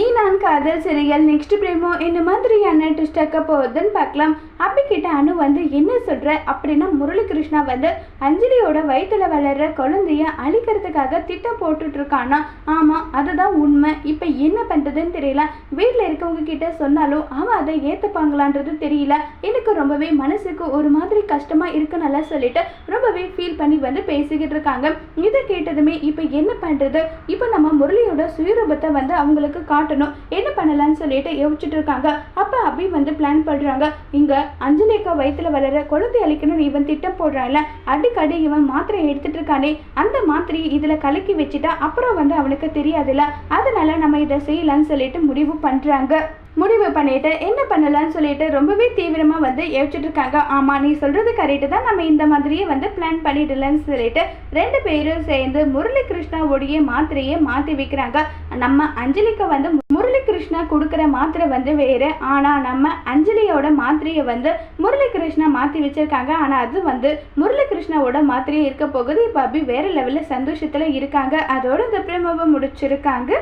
நீ நான் காதல் சிறைகள் நெக்ஸ்ட் பிரேமோ இந்த மாதிரியான ட்விஸ்டாக்க போகுதுன்னு பார்க்கலாம். அப்படி கிட்ட அனு வந்து என்ன சொல்கிற அப்படின்னா முரளிகிருஷ்ணா வந்து அஞ்சலியோட வயிற்றுல வளர்ற குழந்தைய அழிக்கிறதுக்காக திட்டம் போட்டுட்டு இருக்கானா? அதுதான் உண்மை. இப்போ என்ன பண்ணுறதுன்னு தெரியல. வீட்டில் இருக்கவங்க கிட்ட சொன்னாலும் அவன் அதை ஏற்றுப்பாங்களான்றது தெரியல. எனக்கு ரொம்பவே மனசுக்கு ஒரு மாதிரி கஷ்டமாக இருக்குன்னு சொல்லிட்டு ரொம்பவே ஃபீல் பண்ணி வந்து பேசிக்கிட்டு இருக்காங்க. இதை கேட்டதுமே இப்போ என்ன பண்ணுறது இப்போ நம்ம முரளியோட சுயரூபத்தை வந்து அவங்களுக்கு மாட்டணும் என்ன பண்ணலாம்னு சொல்லிட்டு யோசிச்சுட்டு இருக்காங்க அப்போ அபி வந்து பிளான் பண்ணுறாங்க இங்கே அஞ்சலிக்கா வயிற்றில் வளர குழந்தை அழிக்கணும்னு இவன் திட்டம் போடுறான்ல. அடிக்கடி இவன் மாத்திரை எடுத்துட்டு இருக்கானே அந்த மாத்திரையை இதில் கலக்கி வச்சுட்டா அப்புறம் வந்து அவனுக்கு தெரியாதுல்ல. அதனால நம்ம இதை செய்யலாம்னு சொல்லிட்டு முடிவு பண்ணுறாங்க முடிவு பண்ணிட்டு என்ன பண்ணலாம்னு சொல்லிட்டு ரொம்பவே தீவிரமாக வந்து யோசிச்சுட்டு இருக்காங்க. ஆமாம் நீ சொல்கிறது கரெக்டு தான். நம்ம இந்த மாதிரியே வந்து பிளான் பண்ணிடலன்னு சொல்லிட்டு ரெண்டு பேரும் சேர்ந்து முரளி கிருஷ்ணாவுடைய மாத்திரையை மாற்றி வைக்கிறாங்க. நம்ம அஞ்சலிக்கு வந்து முரளி கிருஷ்ணா கொடுக்குற மாத்திரை வந்து வேறு. ஆனால் நம்ம அஞ்சலியோட மாத்திரையை வந்து முரளி கிருஷ்ணா மாற்றி வச்சுருக்காங்க. ஆனால் அது வந்து முரளி கிருஷ்ணாவோட மாத்திரையே இருக்க போகுது. இப்போ அப்படி வேற லெவலில் சந்தோஷத்தில் இருக்காங்க. அதோட இந்த பிரேமாவை முடிச்சிருக்காங்க.